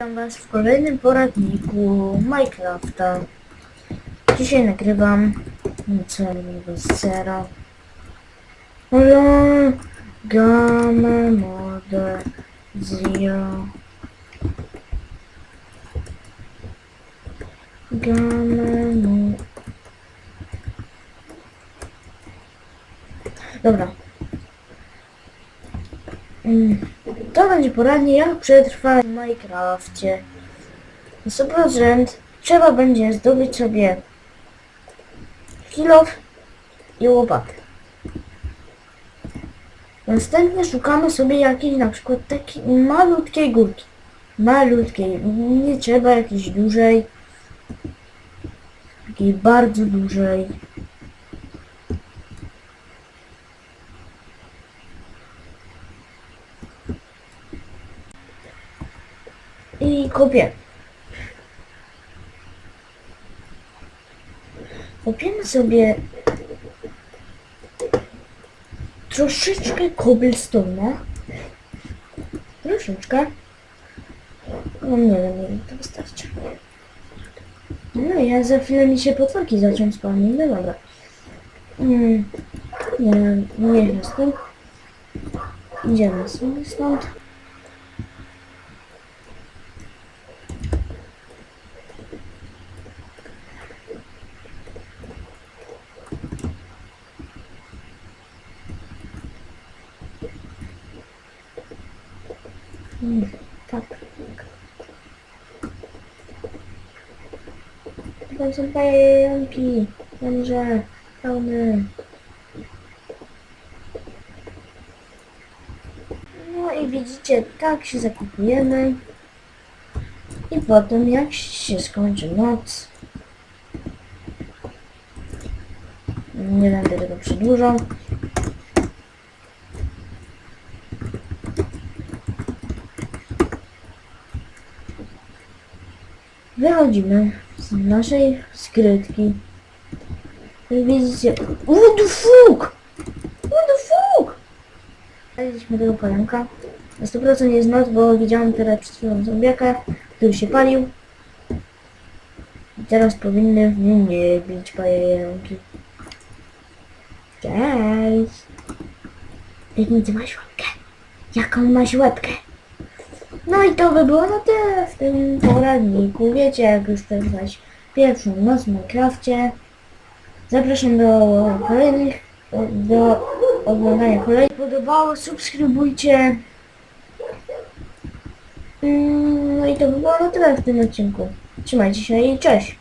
Witam Was w kolejnym poradniku Minecrafta. Dzisiaj nagrywam całego zera. Hello, Gamma Mode Zero. Gamma. Dobra. Mm. To będzie poradnie jak przetrwać w Minecrafcie. Na 100% trzeba będzie zdobyć sobie kilof i łopatę. Następnie szukamy sobie jakiejś na przykład takiej malutkiej górki. Malutkiej, nie trzeba jakiejś dużej. Takiej bardzo dużej. I kopię. Kopiemy sobie troszeczkę cobblestone'a. Troszeczkę. No nie wiem, ile to wystarczy. No ja za chwilę mi się potworki zaczną spawnić, no dobra. Mm, nie, nie jestem. Idziemy sobie stąd. Tak. Tam są pająki. Dobrze. Pełny. No i widzicie, tak się zakupujemy. I potem jak się skończy noc. Nie będę tego przedłużał. Wychodzimy z naszej skrytki. I widzicie... What the fuck? What the fuck? Znaleźliśmy tego pająka. Na 100% jest noc, bo widziałam teraz przed chwilą który się palił. I teraz powinny w nim nie być pająki. Cześć! Jak ty masz łapkę? Jaką masz łapkę? No i to by było na tyle w tym poradniku. Wiecie jak już przetrwać pierwszą noc w Minecrafcie. Zapraszam do kolejnych, do oglądania kolejnych. Podobało, subskrybujcie. Mm, No i to by było na tyle w tym odcinku. Trzymajcie się i cześć!